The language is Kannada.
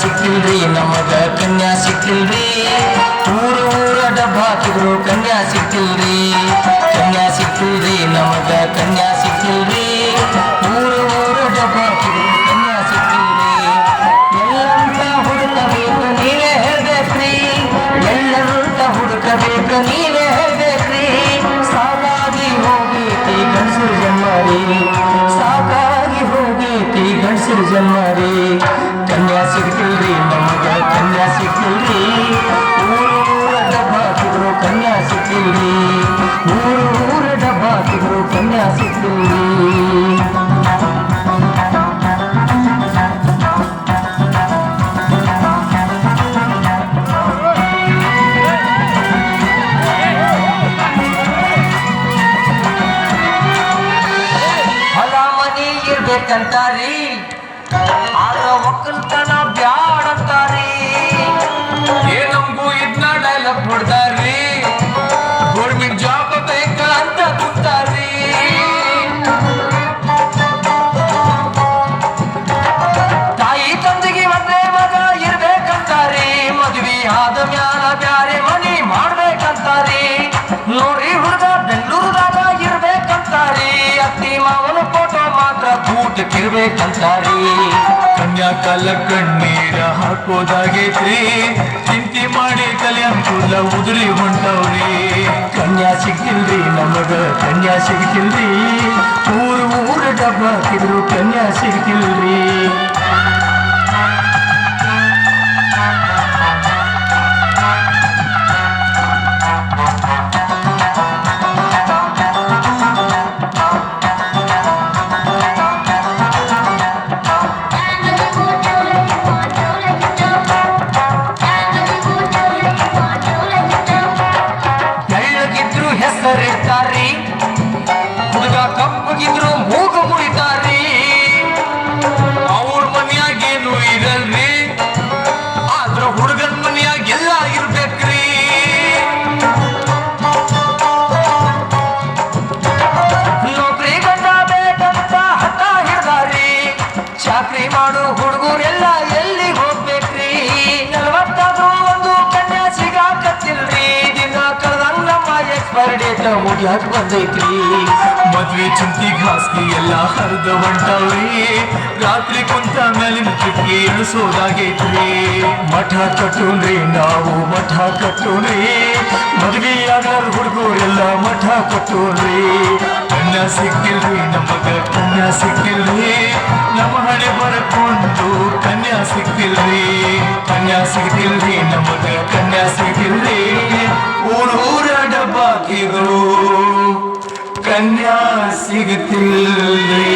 ಸಿಕ್ಕಿಲ್ರಿ ನಮಗ ಕನ್ಯಾ ಸಿಕ್ಕಿಲ್ರಿ. ಊರ ಊರ ಡಬ್ಬ ಹಾಕಿದ್ರು ಕನ್ಯಾ ಸಿಕ್ಕಿಲ್ರಿ. ಕನ್ಯಾ ಸಿಕ್ಕಿಲ್ರಿ ನಮಗ ಕನ್ಯಾ ಸಿಕ್ಕಿಲ್ರಿ. ಊರ ಊರ ಡಬ್ಬ ಹಾಕಿದ್ರು ಕನ್ಯಾ ಸಿಕ್ಕಿಲ್ರಿ. ಎಲ್ಲಂತ ಹುಡುಕಬೇಕು ನೀವೇ ಹೇಳ್ಬೇಕ್ರಿ. ಎಲ್ಲರಂತ ಹುಡುಕಬೇಕು ನೀವೇ ಹೇಳ್ಬೇಕ್ರಿ. ಸಾಲಾಗಿ ಹೋಗೈತಿ ಕನಸು ಸಾಕಾಗಿ ಹೋಗೈತಿ ಗಂಡಸರು ಜನ್ಮರಿ ಕನ್ಯಾ ಸಿಗ್ತಿಲ್ರಿ ನಮಗ ಕನ್ಯಾ ಸಿಕ್ಕಿಲ್ರಿ ಊರು ಊರ ಡಬ್ಬ ಹಾಕಿದ್ರು ಕನ್ಯಾ ಸಿಕ್ಕಿಲ್ರಿ ಊರು ಊರ ಡಬ್ಬ ಹಾಕಿದ್ರು ಕನ್ಯಾ ಸಿಕ್ಕಿಲ್ರಿ ಹೊಲ ಮನಿ ಇರ್ಬೇಕಂತಾರಿ ಆದ್ರ ಒಕ್ಕಲ್ತನ ಕೂಟಕ್ಕಿರ್ಬೇಕಂತಾರಿ ಕನ್ಯಾ ಕಾಲ ಕಣ್ಣೀರ ಹಾಕೋದಾಗೈತ್ರಿ. ಚಿಂತೆ ಮಾಡಿ ತಲೆ ಅನುಕೂಲ ಉದುರಿ ಹೊಂಟವ್ರಿ. ಕನ್ಯಾ ಸಿಕ್ಕಿಲ್ರಿ ನಮಗ ಕನ್ಯಾ ಸಿಕ್ಕಿಲ್ರಿ. ಊರು ಊರ ಡಬ್ಬ ಹಾಕಿದ್ರು ಕನ್ಯಾ ಮಾಡು ಹುಡುಗರೆಲ್ಲ ಎಲ್ಲಿ ಹೋಗ್ಬೇಕ್ರಿ? ನಲ್ವತ್ತಾದ್ರೂ ಒಂದು ಕನ್ಯಾ ಸಿಗಾಕತ್ತಿಲ್ರಿ. ದಿನ ಕಳ್ದಂಗ್ ಎಕ್ಸ್ಪೈರ್ ಡೇಟ್ ಮುಗಿಯಾಕ ಬಂದೈತ್ರಿ. ಮದ್ವೆ ಚಿಂತಿಗ್ ಹಾಸ್ಗಿ ಎಲ್ಲ ಹರಿದ ಹೊಂಟವ್ರಿ. ರಾತ್ರಿ ಕುಂತ ಮೇಲಿನ ಚುಕ್ಕಿ ಇಳಿಸೋದಾಗೈತ್ರಿ. ಮಠ ಕಟ್ಟುನ್ರಿ, ನಾವು ಮಠ ಕಟ್ಟುನ್ರಿ. ಮದ್ವಿ ಆಗರ್ ಹುಡುಗರೆಲ್ಲ ಮಠ ಕಟ್ಟೋನ್ರಿ. ಕನ್ಯಾ ಸಿಕ್ಕಿಲ್ರಿ, ನಮಗ ಕನ್ಯಾ ಸಿಕ್ಕಿಲ್ರಿ. ನಮ್ಮ ಹಣೆ ಬರ್ಕೊಂಡು ಕನ್ಯಾ ಸಿಗ್ತಿಲ್ರಿ ಕನ್ಯಾ ಸಿಗ್ತಿಲ್ರಿ ನಮಗ ಕನ್ಯಾ ಸಿಗ್ತಿಲ್ರಿ. ಊರೂರ ಡಬ್ಬಾಕಿದ್ರು ಕನ್ಯಾ ಸಿಗ್ತಿಲ್ರಿ.